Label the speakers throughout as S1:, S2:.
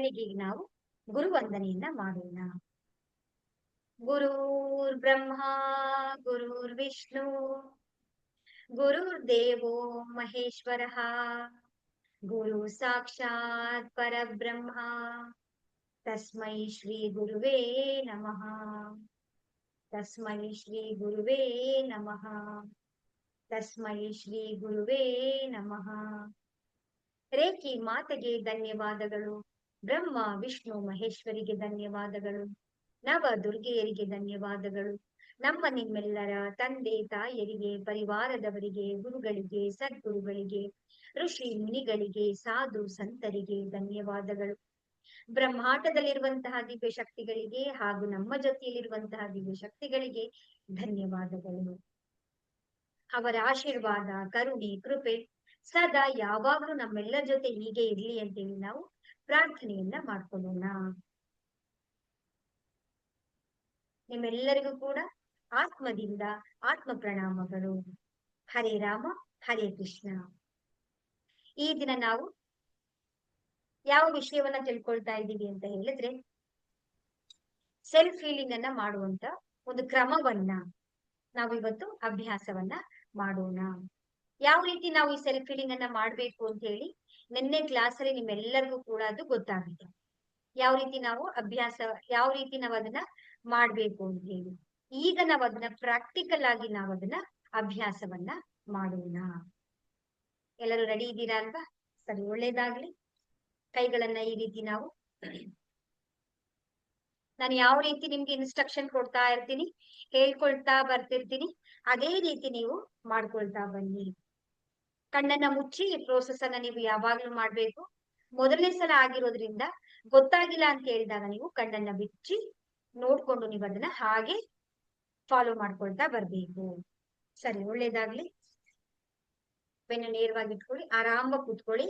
S1: ಮೊದಲಿಗೆ ನಾವು ಗುರು ವಂದನೆಯನ್ನ ಮಾಡೋಣ. ಗುರುರ್ ಬ್ರಹ್ಮ, ಗುರುರ್ ವಿಷ್ಣು, ಗುರುರ್ ದೇವೋ ಮಹೇಶ್ವರ, ಗುರು ಸಾಕ್ಷಾತ್ ಪರಬ್ರಹ್ಮ, ತಸ್ಮೈ ಶ್ರೀ ಗುರುವೇ ನಮಃ, ತಸ್ಮೈ ಶ್ರೀ ಗುರುವೇ ನಮಃ, ತಸ್ಮೈ ಶ್ರೀ ಗುರುವೇ ನಮಃ. ರೇಖಿ ಮಾತೆಗೆ ಧನ್ಯವಾದಗಳು. ಬ್ರಹ್ಮ, ವಿಷ್ಣು, ಮಹೇಶ್ವರಿಗೆ ಧನ್ಯವಾದಗಳು. ನವ ದುರ್ಗೆಯರಿಗೆ ಧನ್ಯವಾದಗಳು. ನಮ್ಮ ನಿಮ್ಮೆಲ್ಲರ ತಂದೆ ತಾಯರಿಗೆ ಪರಿವಾರದವರಿಗೆ, ಗುರುಗಳಿಗೆ, ಸದ್ಗುರುಗಳಿಗೆ, ಋಷಿ ಮುನಿಗಳಿಗೆ, ಸಾಧು ಸಂತರಿಗೆ ಧನ್ಯವಾದಗಳು. ಬ್ರಹ್ಮಾಟದಲ್ಲಿರುವಂತಹ ದಿವ್ಯ ಶಕ್ತಿಗಳಿಗೆ ಹಾಗೂ ನಮ್ಮ ಜೊತೆಯಲ್ಲಿರುವಂತಹ ದಿವ್ಯ ಶಕ್ತಿಗಳಿಗೆ ಧನ್ಯವಾದಗಳು. ಅವರ ಆಶೀರ್ವಾದ, ಕರುಣೆ, ಕೃಪೆ ಸದಾ ಯಾವಾಗಲೂ ನಮ್ಮೆಲ್ಲರ ಜೊತೆ ಹೀಗೆ ಇರ್ಲಿ ಅಂತೇಳಿ ನಾವು ಪ್ರಾರ್ಥನೆಯನ್ನ ಮಾಡ್ಕೊಳ್ಳೋಣ. ನಿಮ್ಮೆಲ್ಲರಿಗೂ ಕೂಡ ಆತ್ಮದಿಂದ ಆತ್ಮ ಪ್ರಣಾಮಗಳು ಹರೇ ರಾಮ, ಹರೇ ಕೃಷ್ಣ. ಈ ದಿನ ನಾವು ಯಾವ ವಿಷಯವನ್ನ ತಿಳ್ಕೊಳ್ತಾ ಇದ್ದೀವಿ ಅಂತ ಹೇಳಿದ್ರೆ ಸೆಲ್ಫ್ ಹೀಲಿಂಗ್ ಅನ್ನ ಮಾಡುವಂತ ಒಂದು ಕ್ರಮವನ್ನ ನಾವು ಇವತ್ತು ಅಭ್ಯಾಸವನ್ನ ಮಾಡೋಣ. ಯಾವ ರೀತಿ ನಾವು ಈ ಸೆಲ್ಫ್ ಹೀಲಿಂಗ್ ಅನ್ನ ಮಾಡ್ಬೇಕು ಅಂತ ಹೇಳಿ ನಿನ್ನೆ ಕ್ಲಾಸ್ ಅಲ್ಲಿ ನಿಮ್ಮೆಲ್ಲರಿಗೂ ಕೂಡ ಅದು ಗೊತ್ತಾಗಿದೆ. ಯಾವ ರೀತಿ ನಾವು ಅಭ್ಯಾಸ, ಯಾವ ರೀತಿ ನಾವು ಅದನ್ನ ಮಾಡ್ಬೇಕು ಅಂತ ಹೇಳಿ. ಈಗ ನಾವು ಅದನ್ನ ಪ್ರಾಕ್ಟಿಕಲ್ ಆಗಿ ನಾವು ಅದನ್ನ ಅಭ್ಯಾಸವನ್ನ ಮಾಡೋಣ. ಎಲ್ಲರೂ ರೆಡಿ ಇದ್ದೀರಾ ಅಲ್ವಾ? ಸರಿ, ಒಳ್ಳೇದಾಗ್ಲಿ. ಕೈಗಳನ್ನ ಈ ರೀತಿ ನಾವು ನಾನು ಯಾವ ರೀತಿ ನಿಮ್ಗೆ ಇನ್ಸ್ಟ್ರಕ್ಷನ್ ಕೊಡ್ತಾ ಇರ್ತೀನಿ, ಹೇಳ್ಕೊಳ್ತಾ ಬರ್ತಿರ್ತೀನಿ, ಅದೇ ರೀತಿ ನೀವು ಮಾಡ್ಕೊಳ್ತಾ ಬನ್ನಿ. ಕಣ್ಣನ್ನ ಮುಚ್ಚಿ ಈ ಪ್ರೋಸೆಸ್ ಅನ್ನ ನೀವು ಯಾವಾಗ್ಲೂ ಮಾಡ್ಬೇಕು. ಮೊದಲನೇ ಸಲ ಆಗಿರೋದ್ರಿಂದ ಗೊತ್ತಾಗಿಲ್ಲ ಅಂತ ಹೇಳಿದಾಗ ನೀವು ಕಣ್ಣನ್ನ ಬಿಚ್ಚಿ ನೋಡ್ಕೊಂಡು ನೀವು ಅದನ್ನ ಹಾಗೆ ಫಾಲೋ ಮಾಡ್ಕೊಳ್ತಾ ಬರ್ಬೇಕು. ಸರಿ, ಒಳ್ಳೇದಾಗ್ಲಿ. ಬೆನ್ನು ನೇರವಾಗಿ ಇಟ್ಕೊಳ್ಳಿ ಆರಾಮಾಗಿ ಕೂತ್ಕೊಳ್ಳಿ.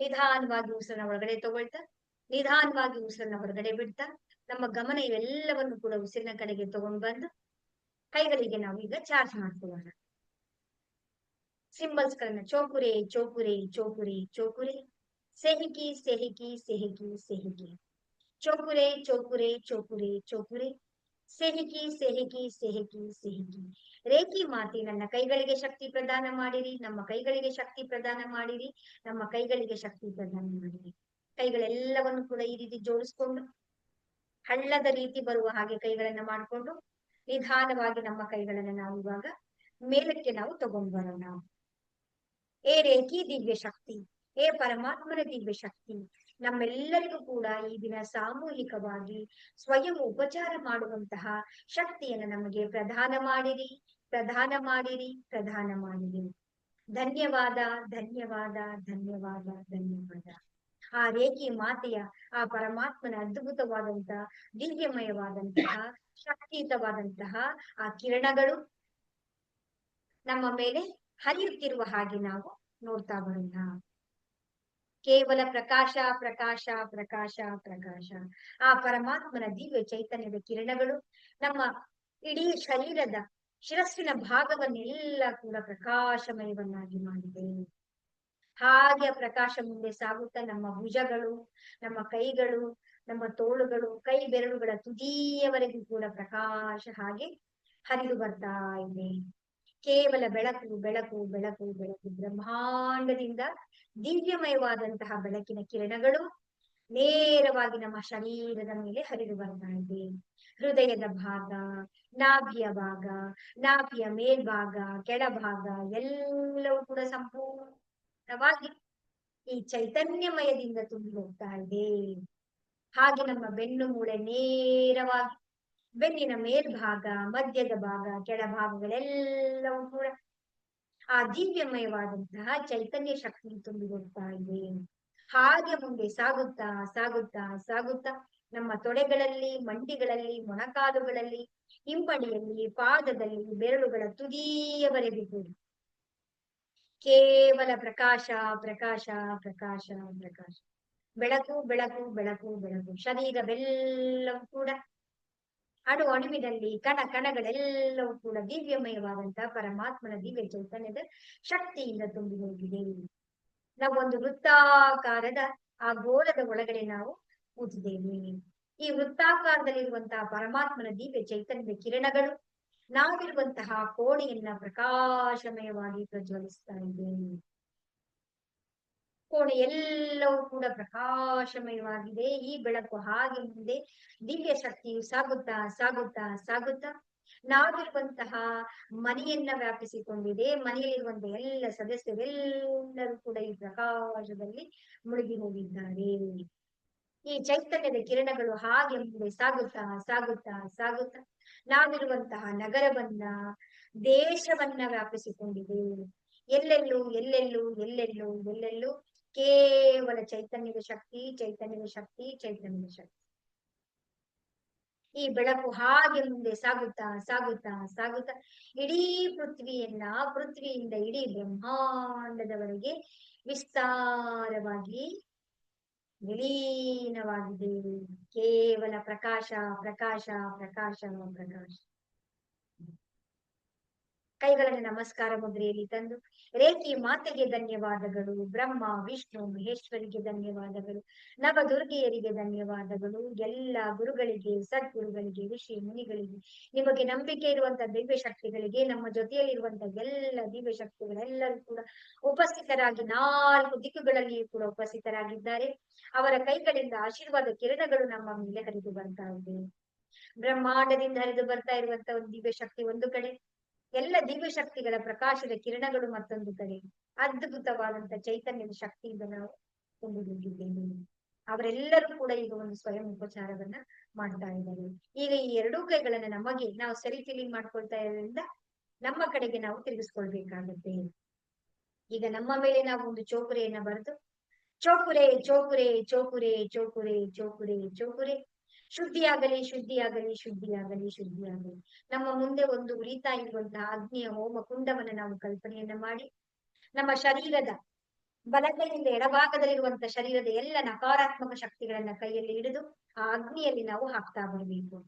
S1: ನಿಧಾನವಾಗಿ ಉಸಿರನ್ನ ಒಳಗಡೆ ತಗೊಳ್ತಾ, ನಿಧಾನವಾಗಿ ಉಸಿರನ್ನ ಹೊರಗಡೆ ಬಿಡ್ತಾ, ನಮ್ಮ ಗಮನ ಇವೆಲ್ಲವನ್ನು ಕೂಡ ಉಸಿರಿನ ಕಡೆಗೆ ತಗೊಂಡ್ ಬಂದು ಕೈಗಳಿಗೆ ನಾವು ಈಗ ಚಾರ್ಜ್ ಮಾಡ್ಕೊಳ್ಳೋಣ. ಸಿಂಬಲ್ಸ್ ಗಳನ್ನ ಚೋಕುರೆ ಚೋಕುರೆ ಚೋಕುರೆ ಚೋಕುರೆ. ಸೆಹಿಕಿ ಸೆಹಿಕಿ ಸೆಹಿಕಿ ಸೆಹಿಕಿ. ಚೋಕುರೆ ಚೋಕುರೆ ಚೋಕುರೆ ಚೋಕುರೆ. ಸೆಹಿಕಿ ಸೆಹಿಕಿ ಸೆಹಿಕಿ ಸೆಹಿಕಿ. ರೇಖಿ ಮಾತಿ, ನನ್ನ ಕೈಗಳಿಗೆ ಶಕ್ತಿ ಪ್ರದಾನ ಮಾಡಿರಿ. ನಮ್ಮ ಕೈಗಳಿಗೆ ಶಕ್ತಿ ಪ್ರದಾನ ಮಾಡಿರಿ. ನಮ್ಮ ಕೈಗಳಿಗೆ ಶಕ್ತಿ ಪ್ರದಾನ ಮಾಡಿರಿ. ಕೈಗಳೆಲ್ಲವನ್ನು ಕೂಡ ಈ ರೀತಿ ಜೋಡಿಸ್ಕೊಂಡು, ಹಳ್ಳದ ರೀತಿ ಬರುವ ಹಾಗೆ ಕೈಗಳನ್ನ ಮಾಡಿಕೊಂಡು, ನಿಧಾನವಾಗಿ ನಮ್ಮ ಕೈಗಳನ್ನ ನಾವು ಇವಾಗ ಮೇಲಕ್ಕೆ ನಾವು ತಗೊಂಡ್ ಬರೋಣ. ಏ ರೇಖಿ ದಿವ್ಯ ಶಕ್ತಿ ಏ ಪರಮಾತ್ಮನ ದಿವ್ಯ ಶಕ್ತಿ ನಮ್ಮೆಲ್ಲರಿಗೂ ಕೂಡ ಈ ದಿನ ಸಾಮೂಹಿಕವಾಗಿ ಸ್ವಯಂ ಉಪಚಾರ ಮಾಡುವಂತಹ ಶಕ್ತಿಯನ್ನು ನಮಗೆ ಪ್ರದಾನ ಮಾಡಿರಿ ಪ್ರದಾನ ಮಾಡಿರಿ ಪ್ರದಾನ ಮಾಡಿರಿ. ಧನ್ಯವಾದ ಧನ್ಯವಾದ ಧನ್ಯವಾದ ಧನ್ಯವಾದ. ಆ ರೇಖಿ ಮಾತೆಯ, ಆ ಪರಮಾತ್ಮನ ಅದ್ಭುತವಾದಂತಹ ದಿವ್ಯಮಯವಾದಂತಹ, ಶಕ್ತಿಯುತವಾದಂತಹ ಆ ಕಿರಣಗಳು ನಮ್ಮ ಮೇಲೆ ಹರಿಯುತ್ತಿರುವ ಹಾಗೆ ನಾವು ನೋಡ್ತಾ ಬರೋಣ. ಕೇವಲ ಪ್ರಕಾಶ ಪ್ರಕಾಶ ಪ್ರಕಾಶ ಪ್ರಕಾಶ. ಆ ಪರಮಾತ್ಮನ ದಿವ್ಯ ಚೈತನ್ಯದ ಕಿರಣಗಳು ನಮ್ಮ ಇಡೀ ಶರೀರದ ಶಿರಸ್ಸಿನ ಭಾಗವನ್ನೆಲ್ಲ ಕೂಡ ಪ್ರಕಾಶಮಯವನ್ನಾಗಿ ಮಾಡಿದೆ. ಹಾಗೆ ಪ್ರಕಾಶ ಮುಂದೆ ಸಾಗುತ್ತಾ ನಮ್ಮ ಭುಜಗಳು, ನಮ್ಮ ಕೈಗಳು, ನಮ್ಮ ತೋಳುಗಳು, ಕೈ ಬೆರಳುಗಳ ತುದಿಯವರೆಗೂ ಕೂಡ ಪ್ರಕಾಶ ಹಾಗೆ ಹರಿದು ಬರ್ತಾ ಇದೆ. ಕೇವಲ ಬೆಳಕು ಬೆಳಕು ಬೆಳಕು ಬೆಳಕು ಬ್ರಹ್ಮಾಂಡದಿಂದ ದಿವ್ಯಮಯವಾದಂತಹ ಬೆಳಕಿನ ಕಿರಣಗಳು ನೇರವಾಗಿ ನಮ್ಮ ಶರೀರದ ಮೇಲೆ ಹರಿದು ಬರ್ತಾ ಇದೆ. ಹೃದಯದ ಭಾಗ, ನಾಭಿಯ ಭಾಗ, ನಾಭಿಯ ಮೇಲ್ಭಾಗ, ಕೆಳಭಾಗ ಎಲ್ಲವೂ ಕೂಡ ಸಂಪೂರ್ಣವಾಗಿ ಈ ಚೈತನ್ಯಮಯದಿಂದ ತುಂಬಿ ಹೋಗ್ತಾ ಇದೆ. ಹಾಗೆ ನಮ್ಮ ಬೆನ್ನು ಮೂಳೆ ನೇರವಾಗಿ ಬೆನ್ನಿನ ಮೇಲ್ಭಾಗ, ಮಧ್ಯದ ಭಾಗ, ಕೆಳಭಾಗಗಳೆಲ್ಲವೂ ಕೂಡ ಆ ದಿವ್ಯಮಯವಾದಂತಹ ಚೈತನ್ಯ ಶಕ್ತಿ ತುಂಬಿ ಹೋಗ್ತಾ ಇದೆ. ಹಾಗೆ ಮುಂದೆ ಸಾಗುತ್ತಾ ಸಾಗುತ್ತಾ ಸಾಗುತ್ತಾ ನಮ್ಮ ತೊಡೆಗಳಲ್ಲಿ, ಮಂಡಿಗಳಲ್ಲಿ, ಮೊಣಕಾಲುಗಳಲ್ಲಿ, ಹಿಂಪಡಿಯಲ್ಲಿ, ಪಾದದಲ್ಲಿ ಬೆರಳುಗಳ ತುದಿಯವರೆಗೂ ಕೂಡ ಕೇವಲ ಪ್ರಕಾಶ ಪ್ರಕಾಶ ಪ್ರಕಾಶ ಪ್ರಕಾಶ. ಬೆಳಕು ಬೆಳಕು ಬೆಳಕು ಬೆಳಕು. ಶರೀರವೆಲ್ಲವೂ ಕೂಡ ಅಣು ಅಣುವಿನಲ್ಲಿ ಕಣ ಕಣಗಳೆಲ್ಲವೂ ಕೂಡ ದಿವ್ಯಮಯವಾದಂತಹ ಪರಮಾತ್ಮನ ದಿವ್ಯ ಚೈತನ್ಯದ ಶಕ್ತಿಯಿಂದ ತುಂಬಿ ಹೋಗಿದೆ. ನಾವು ಒಂದು ವೃತ್ತಾಕಾರದ ಆ ಗೋಳದ ಒಳಗಡೆ ನಾವು ಕೂತಿದ್ದೇವೆ. ಈ ವೃತ್ತಾಕಾರದಲ್ಲಿರುವಂತಹ ಪರಮಾತ್ಮನ ದಿವ್ಯ ಚೈತನ್ಯದ ಕಿರಣಗಳು ನಾವಿರುವಂತಹ ಕೋಣೆಯನ್ನ ಪ್ರಕಾಶಮಯವಾಗಿ ಪ್ರಜ್ವಲಿಸ್ತಾ ಇದೆ ಕೋಣೆ ಎಲ್ಲವೂ ಕೂಡ ಪ್ರಕಾಶಮಯವಾಗಿದೆ. ಈ ಬೆಳಕು ಹಾಗೆ ಮುಂದೆ ದಿವ್ಯ ಶಕ್ತಿಯು ಸಾಗುತ್ತಾ ಸಾಗುತ್ತಾ ಸಾಗುತ್ತಾ ನಾವಿರುವಂತಹ ಮನೆಯನ್ನ ವ್ಯಾಪಿಸಿಕೊಂಡಿದೆ. ಮನೆಯಲ್ಲಿರುವಂತಹ ಎಲ್ಲ ಸದಸ್ಯರೆಲ್ಲರೂ ಕೂಡ ಈ ಪ್ರಕಾಶದಲ್ಲಿ ಮುಳುಗಿ ಹೋಗಿದ್ದಾರೆ. ಈ ಚೈತನ್ಯದ ಕಿರಣಗಳು ಹಾಗೆ ಮುಂದೆ ಸಾಗುತ್ತಾ ಸಾಗುತ್ತಾ ಸಾಗುತ್ತಾ ನಾವಿರುವಂತಹ ನಗರವನ್ನ, ದೇಶವನ್ನ ವ್ಯಾಪಿಸಿಕೊಂಡಿದೆ. ಎಲ್ಲೆಲ್ಲೂ ಎಲ್ಲೆಲ್ಲೂ ಎಲ್ಲೆಲ್ಲೂ ಎಲ್ಲೆಲ್ಲೂ ಕೇವಲ ಚೈತನ್ಯದ ಶಕ್ತಿ ಚೈತನ್ಯದ ಶಕ್ತಿ ಚೈತನ್ಯದ ಶಕ್ತಿ. ಈ ಬೆಳಕು ಹಾಗೆ ಮುಂದೆ ಸಾಗುತ್ತಾ ಸಾಗುತ್ತಾ ಸಾಗುತ್ತಾ ಇಡೀ ಪೃಥ್ವಿಯನ್ನ ಪೃಥ್ವಿಯಿಂದ ಇಡೀ ಬ್ರಹ್ಮಾಂಡದವರೆಗೆ ವಿಸ್ತಾರವಾಗಿ ವಿಲೀನವಾಗಿದೆ. ಕೇವಲ ಪ್ರಕಾಶ ಪ್ರಕಾಶ ಪ್ರಕಾಶ ಪ್ರಕಾಶ. ಕೈಗಳನ್ನು ನಮಸ್ಕಾರ ಮುದ್ರೆಯಲ್ಲಿ ತಂದು ರೇಖಿ ಮಾತೆಗೆ ಧನ್ಯವಾದಗಳು, ಬ್ರಹ್ಮ, ವಿಷ್ಣು, ಮಹೇಶ್ವರಿಗೆ ಧನ್ಯವಾದಗಳು, ನವದುರ್ಗೆಯರಿಗೆ ಧನ್ಯವಾದಗಳು, ಎಲ್ಲ ಗುರುಗಳಿಗೆ, ಸದ್ಗುರುಗಳಿಗೆ, ಋಷಿ ಮುನಿಗಳಿಗೆ, ನಿಮಗೆ ನಂಬಿಕೆ ಇರುವಂತಹ ದಿವ್ಯ ಶಕ್ತಿಗಳಿಗೆ, ನಮ್ಮ ಜೊತೆಯಲ್ಲಿರುವಂತ ಎಲ್ಲ ದಿವ್ಯ ಶಕ್ತಿಗಳೆಲ್ಲರೂ ಕೂಡ ಉಪಸ್ಥಿತರಾಗಿ ನಾಲ್ಕು ದಿಕ್ಕುಗಳಲ್ಲಿಯೂ ಕೂಡ ಉಪಸ್ಥಿತರಾಗಿದ್ದಾರೆ. ಅವರ ಕೈಗಳಿಂದ ಆಶೀರ್ವಾದ ಕಿರಣಗಳು ನಮ್ಮ ಮೇಲೆ ಹರಿದು ಬರ್ತಾ ಇದೆ. ಬ್ರಹ್ಮಾಂಡದಿಂದ ಹರಿದು ಬರ್ತಾ ಇರುವಂತಹ ಒಂದು ದಿವ್ಯ ಶಕ್ತಿ ಒಂದು ಕಡೆ ಎಲ್ಲ ದಿವ್ಯ ಶಕ್ತಿಗಳ ಪ್ರಕಾಶದ ಕಿರಣಗಳು ಮತ್ತೊಂದು ಕಡೆ ಅದ್ಭುತವಾದಂತ ಚೈತನ್ಯದ ಶಕ್ತಿಯಿಂದ ನಾವು ಅವರೆಲ್ಲರೂ ಕೂಡ ಈಗ ಒಂದು ಸ್ವಯಂ ಉಪಚಾರವನ್ನ ಮಾಡ್ತಾ ಇದ್ದಾರೆ. ಈಗ ಈ ಎರಡೂ ಕೈಗಳನ್ನ ನಮಗೆ ನಾವು ಸರಿ ಫೀಲಿಂಗ್ ಮಾಡ್ಕೊಳ್ತಾ ಇರೋದ್ರಿಂದ ನಮ್ಮ ಕಡೆಗೆ ನಾವು ತಿರುಗಿಸ್ಕೊಳ್ಬೇಕಾಗತ್ತೆ. ಈಗ ನಮ್ಮ ಮೇಲೆ ನಾವು ಒಂದು ಚೋಪುರೆಯನ್ನ ಬರೆದು ಚೋಪುರೆ ಚೋಪುರೆ ಚೋಪುರೆ ಚೋಪುರೆ ಚೋಪುರೆ ಚೋಕುರೆ ಶುದ್ಧಿಯಾಗಲಿ ಶುದ್ಧಿಯಾಗಲಿ ಶುದ್ಧಿಯಾಗಲಿ ಶುದ್ಧಿಯಾಗಲಿ. ನಮ್ಮ ಮುಂದೆ ಒಂದು ಉರಿತಾ ಇರುವಂತಹ ಅಗ್ನಿಯ ಹೋಮ ಕುಂಡವನ್ನು ನಾವು ಕಲ್ಪನೆಯನ್ನ ಮಾಡಿ, ನಮ್ಮ ಶರೀರದ ಬಲಗೈಯಿಂದ ಎಡಭಾಗದಲ್ಲಿರುವಂತಹ ಶರೀರದ ಎಲ್ಲ ನಕಾರಾತ್ಮಕ ಶಕ್ತಿಗಳನ್ನ ಕೈಯಲ್ಲಿ ಹಿಡಿದು ಆ ಅಗ್ನಿಯಲ್ಲಿ ನಾವು ಹಾಕ್ತಾ ಬರಬೇಕು.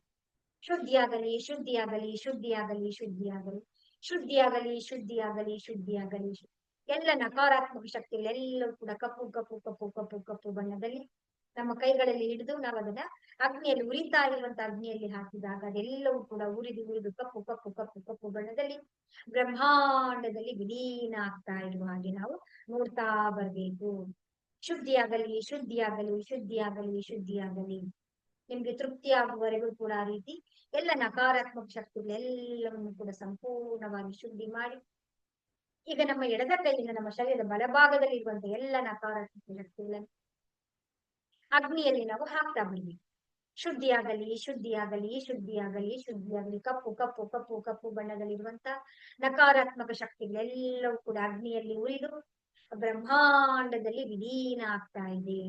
S1: ಶುದ್ಧಿಯಾಗಲಿ ಶುದ್ಧಿಯಾಗಲಿ ಶುದ್ಧಿಯಾಗಲಿ ಶುದ್ಧಿಯಾಗಲಿ ಶುದ್ಧಿಯಾಗಲಿ ಶುದ್ಧಿಯಾಗಲಿ ಶುದ್ಧಿಯಾಗಲಿ. ಎಲ್ಲ ನಕಾರಾತ್ಮಕ ಶಕ್ತಿಗಳೆಲ್ಲವೂ ಕೂಡ ಕಪ್ಪು ಕಪ್ಪು ಕಪ್ಪು ಕಪ್ಪು ಕಪ್ಪು ಬಣ್ಣದಲ್ಲಿ ನಮ್ಮ ಕೈಗಳಲ್ಲಿ ಹಿಡಿದು ನಾವು ಅದನ್ನ ಅಗ್ನಿಯಲ್ಲಿ ಉರಿತಾ ಇರುವಂತ ಅಗ್ನಿಯಲ್ಲಿ ಹಾಕಿದಾಗ ಅದೆಲ್ಲವೂ ಕೂಡ ಉರಿದು ಉರಿದು ಕಪ್ಪು ಕಪ್ಪು ಕಪ್ಪು ಕಪ್ಪು ಬಣ್ಣದಲ್ಲಿ ಬ್ರಹ್ಮಾಂಡದಲ್ಲಿ ವಿಲೀನ ಆಗ್ತಾ ಇರುವ ಹಾಗೆ ನಾವು ನೋಡ್ತಾ ಬರ್ಬೇಕು. ಶುದ್ಧಿಯಾಗಲಿ ಶುದ್ಧಿಯಾಗಲಿ ಶುದ್ಧಿಯಾಗಲಿ ಶುದ್ಧಿಯಾಗಲಿ. ನಿಮ್ಗೆ ತೃಪ್ತಿ ಆಗುವವರೆಗೂ ಕೂಡ ಆ ರೀತಿ ಎಲ್ಲ ನಕಾರಾತ್ಮಕ ಶಕ್ತಿಗಳೆಲ್ಲವನ್ನು ಕೂಡ ಸಂಪೂರ್ಣವಾಗಿ ಶುದ್ಧಿ ಮಾಡಿ ಈಗ ನಮ್ಮ ಎಡದ ಕೈಯಿಂದ ನಮ್ಮ ಶರೀರದ ಬಲಭಾಗದಲ್ಲಿ ಇರುವಂತಹ ಎಲ್ಲ ನಕಾರಾತ್ಮಕ ಶಕ್ತಿಗಳನ್ನು ಅಗ್ನಿಯಲ್ಲಿ ನಾವು ಹಾಕ್ತಾ ಬನ್ನಿ ಶುದ್ಧಿಯಾಗಲಿ ಶುದ್ಧಿಯಾಗಲಿ ಶುದ್ಧಿಯಾಗಲಿ ಶುದ್ಧಿಯಾಗಲಿ, ಕಪ್ಪು ಕಪ್ಪು ಕಪ್ಪು ಕಪ್ಪು ಬಣ್ಣದಲ್ಲಿರುವಂತ ನಕಾರಾತ್ಮಕ ಶಕ್ತಿಗಳೆಲ್ಲವೂ ಕೂಡ ಅಗ್ನಿಯಲ್ಲಿ ಉರಿದು ಬ್ರಹ್ಮಾಂಡದಲ್ಲಿ ವಿಲೀನ ಆಗ್ತಾ ಇದೆ.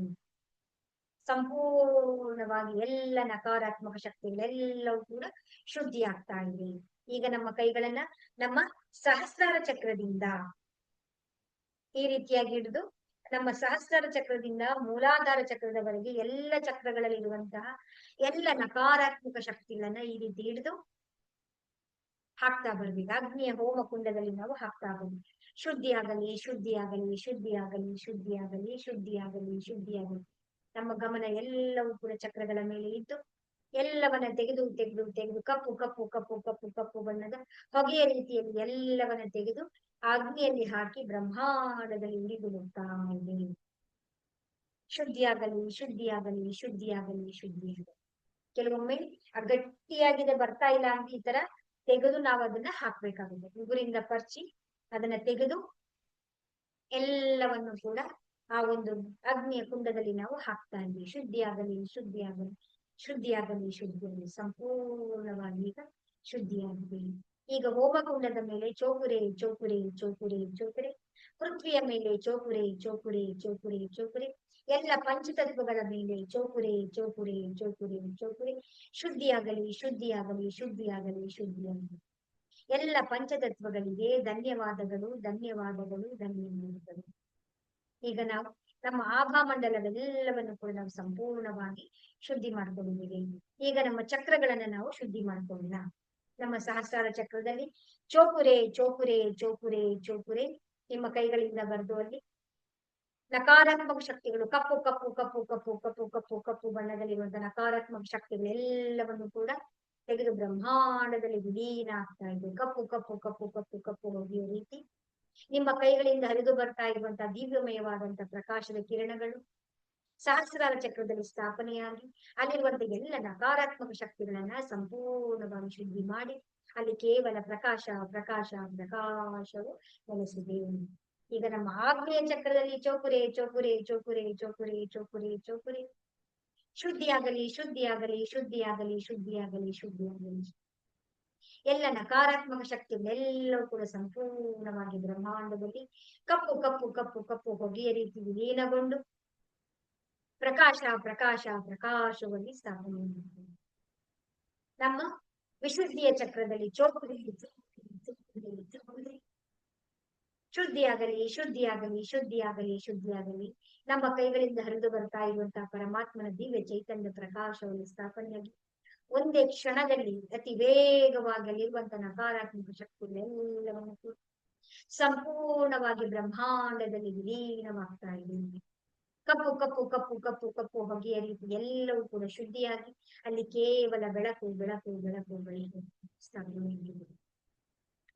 S1: ಸಂಪೂರ್ಣವಾಗಿ ಎಲ್ಲ ನಕಾರಾತ್ಮಕ ಶಕ್ತಿಗಳೆಲ್ಲವೂ ಕೂಡ ಶುದ್ಧಿ ಆಗ್ತಾ ಇದೆ. ಈಗ ನಮ್ಮ ಕೈಗಳನ್ನ ನಮ್ಮ ಸಹಸ್ರಾರ ಚಕ್ರದಿಂದ ಈ ರೀತಿಯಾಗಿ ಹಿಡಿದು ನಮ್ಮ ಸಹಸ್ರಾರ ಚಕ್ರದಿಂದ ಮೂಲಾಧಾರ ಚಕ್ರದವರೆಗೆ ಎಲ್ಲ ಚಕ್ರಗಳಲ್ಲಿ ಇರುವಂತಹ ಎಲ್ಲ ನಕಾರಾತ್ಮಕ ಶಕ್ತಿಗಳನ್ನ ಈ ರೀತಿ ಹಿಡಿದು ಹಾಕ್ತಾ ಬರ್ಬೇಕು. ಅಗ್ನಿಯ ಹೋಮ ಕುಂಡದಲ್ಲಿ ನಾವು ಹಾಕ್ತಾ ಬರ್ಬೇಕು. ಶುದ್ಧಿಯಾಗಲಿ ಶುದ್ಧಿಯಾಗಲಿ ಶುದ್ಧಿಯಾಗಲಿ ಶುದ್ಧಿಯಾಗಲಿ ಶುದ್ಧಿಯಾಗಲಿ ಶುದ್ಧಿಯಾಗಲಿ. ನಮ್ಮ ಗಮನ ಎಲ್ಲವೂ ಕೂಡ ಚಕ್ರಗಳ ಮೇಲೆ ಇದ್ದು ಎಲ್ಲವನ್ನ ತೆಗೆದು ತೆಗೆದು ತೆಗೆದು ಕಪ್ಪು ಕಪ್ಪು ಕಪ್ಪು ಕಪ್ಪು ಕಪ್ಪು ಬಣ್ಣದ ಹೊಗೆಯ ರೀತಿಯಲ್ಲಿ ಎಲ್ಲವನ್ನ ತೆಗೆದು ಅಗ್ನಿಯಲ್ಲಿ ಹಾಕಿ ಬ್ರಹ್ಮಾಂಡದಲ್ಲಿ ಉರಿದು ಹೋಗ್ತಾ ಇದೆ ಶುದ್ಧಿಯಾಗಲಿ ಶುದ್ಧಿಯಾಗಲಿ ಶುದ್ಧಿಯಾಗಲಿ ಶುದ್ಧಿಯಾಗಲಿ. ಕೆಲವೊಮ್ಮೆ ಆ ಗಟ್ಟಿಯಾಗಿದೆ ಬರ್ತಾ ಇಲ್ಲ ಅಂತ ಈ ತರ ತೆಗೆದು ನಾವು ಅದನ್ನ ಹಾಕ್ಬೇಕಾಗುತ್ತೆ. ಉಗುರಿಂದ ಪರ್ಚಿ ಅದನ್ನ ತೆಗೆದು ಎಲ್ಲವನ್ನು ಕೂಡ ಆ ಒಂದು ಅಗ್ನಿಯ ಕುಂಡದಲ್ಲಿ ನಾವು ಹಾಕ್ತಾ ಇದ್ವಿ. ಶುದ್ಧಿಯಾಗಲಿ ಶುದ್ಧಿಯಾಗಲಿ ಶುದ್ಧಿಯಾಗಲಿ ಶುದ್ಧಿಯಾಗಲಿ. ಸಂಪೂರ್ಣವಾಗಿ ಈಗ ಶುದ್ಧಿಯಾಗಿದೆ. ಈಗ ಹೋಮಕುಂಡದ ಮೇಲೆ ಚೋಕುರೆ ಚೋಕುರೆ ಚೋಕುರೆ ಚೋಕುರೆ, ಪೃಥ್ವಿಯ ಮೇಲೆ ಚೋಕುರೆ ಚೋಕುರೆ ಚೋಕುರೆ ಚೋಕುರೆ, ಎಲ್ಲ ಪಂಚತತ್ವಗಳ ಮೇಲೆ ಚೋಕುರೆ ಚೋಕುರೆ ಚೋಕುರೆ ಚೋಕುರೆ, ಶುದ್ಧಿಯಾಗಲಿ ಶುದ್ಧಿಯಾಗಲಿ ಶುದ್ಧಿಯಾಗಲಿ ಶುದ್ಧಿಯಾಗಲಿ. ಎಲ್ಲ ಪಂಚತತ್ವಗಳಿಗೆ ಧನ್ಯವಾದಗಳು ಧನ್ಯವಾದಗಳು ಧನ್ಯವಾದಗಳು. ಈಗ ನಾವು ನಮ್ಮ ಆಭಾ ಮಂಡಲವೆಲ್ಲವನ್ನು ಕೂಡ ನಾವು ಸಂಪೂರ್ಣವಾಗಿ ಶುದ್ಧಿ ಮಾಡ್ಕೊಂಡಿದ್ದೀವಿ. ಈಗ ನಮ್ಮ ಚಕ್ರಗಳನ್ನ ನಾವು ಶುದ್ಧಿ ಮಾಡ್ಕೊಳ್ಳೋಣ. ನಮ್ಮ ಸಹಸ್ರಾರ ಚಕ್ರದಲ್ಲಿ ಚೋಪುರೆ ಚೋಪುರೆ ಚೋಪುರೆ ಚೋಪುರೆ ನಿಮ್ಮ ಕೈಗಳಿಂದ ಬರೆದು ಅಲ್ಲಿ ನಕಾರಾತ್ಮಕ ಶಕ್ತಿಗಳು ಕಪ್ಪು ಕಪ್ಪು ಕಪ್ಪು ಕಪ್ಪು ಕಪ್ಪು ಕಪ್ಪು ಕಪ್ಪು ಬಣ್ಣದಲ್ಲಿರುವಂತಹ ನಕಾರಾತ್ಮಕ ಶಕ್ತಿಗಳೆಲ್ಲವನ್ನು ಕೂಡ ತೆಗೆದು ಬ್ರಹ್ಮಾಂಡದಲ್ಲಿ ವಿಲೀನ ಆಗ್ತಾ ಇದೆ. ಕಪ್ಪು ಕಪ್ಪು ಕಪ್ಪು ಕಪ್ಪು ಕಪ್ಪು ಹೋಗಿಯೋ ರೀತಿ ನಿಮ್ಮ ಕೈಗಳಿಂದ ಹರಿದು ಬರ್ತಾ ಇರುವಂತಹ ದಿವ್ಯಮಯವಾದಂತಹ ಪ್ರಕಾಶದ ಕಿರಣಗಳು ಸಹಸ್ರಾರ ಚಕ್ರದಲ್ಲಿ ಸ್ಥಾಪನೆಯಾಗಿ ಅಲ್ಲಿರುವಂತಹ ಎಲ್ಲ ನಕಾರಾತ್ಮಕ ಶಕ್ತಿಗಳನ್ನ ಸಂಪೂರ್ಣವಾಗಿ ಶುದ್ಧಿ ಮಾಡಿ, ಅಲ್ಲಿ ಕೇವಲ ಪ್ರಕಾಶ ಪ್ರಕಾಶ, ಪ್ರಕಾಶವು ನೆಲೆಸಿದೆ. ಈಗ ನಮ್ಮ ಆಗ್ನೇಯ ಚಕ್ರದಲ್ಲಿ ಚೋಕುರೆ ಚೋಕುರೆ ಚೋಕುರೆ ಚೋಕುರೆ ಚೋಕುರೆ ಚೋಕುರೆ. ಶುದ್ಧಿಯಾಗಲಿ ಶುದ್ಧಿಯಾಗಲಿ ಶುದ್ಧಿಯಾಗಲಿ ಶುದ್ಧಿಯಾಗಲಿ ಶುದ್ಧಿಯಾಗಲಿ. ಎಲ್ಲ ನಕಾರಾತ್ಮಕ ಶಕ್ತಿಗಳೆಲ್ಲವೂ ಕೂಡ ಸಂಪೂರ್ಣವಾಗಿ ಬ್ರಹ್ಮಾಂಡದಲ್ಲಿ ಕಪ್ಪು ಕಪ್ಪು ಕಪ್ಪು ಕಪ್ಪು ಹೊಗೆಯ ರೀತಿ ವಿಲೀನಗೊಂಡು ಪ್ರಕಾಶ ಪ್ರಕಾಶ ಪ್ರಕಾಶವಾಗಿ ಸ್ಥಾಪನೆ ನಮ್ಮ ವಿಶುದ್ಧಿಯ ಚಕ್ರದಲ್ಲಿ ಚೋಪುರಿ ಶುದ್ಧಿಯಾಗಲಿ ಶುದ್ಧಿಯಾಗಲಿ ಶುದ್ಧಿಯಾಗಲಿ ಶುದ್ಧಿಯಾಗಲಿ. ನಮ್ಮ ಕೈಗಳಿಂದ ಹರಿದು ಬರ್ತಾ ಇರುವಂತಹ ಪರಮಾತ್ಮನ ದಿವ್ಯ ಚೈತನ್ಯ ಪ್ರಕಾಶವನ್ನು ಸ್ಥಾಪನೆಯಾಗಿ ಒಂದೇ ಕ್ಷಣದಲ್ಲಿ ಅತಿ ವೇಗವಾಗಿ ಅಲ್ಲಿರುವಂತಹ ನಕಾರಾತ್ಮಕ ಶಕ್ತಿಗಳೆಲ್ಲವನ್ನು ಸಂಪೂರ್ಣವಾಗಿ ಬ್ರಹ್ಮಾಂಡದಲ್ಲಿ ವಿಲೀನವಾಗ್ತಾ ಇದೆ ಕಪ್ಪು ಕಪ್ಪು ಕಪ್ಪು ಕಪ್ಪು ಕಪ್ಪು ಹೊಗೆಯ ರೀತಿ ಎಲ್ಲವೂ ಕೂಡ ಶುದ್ಧಿಯಾಗಿ ಅಲ್ಲಿ ಕೇವಲ ಬೆಳಕು ಬೆಳಕು ಬೆಳಕು ಬೆಳಕು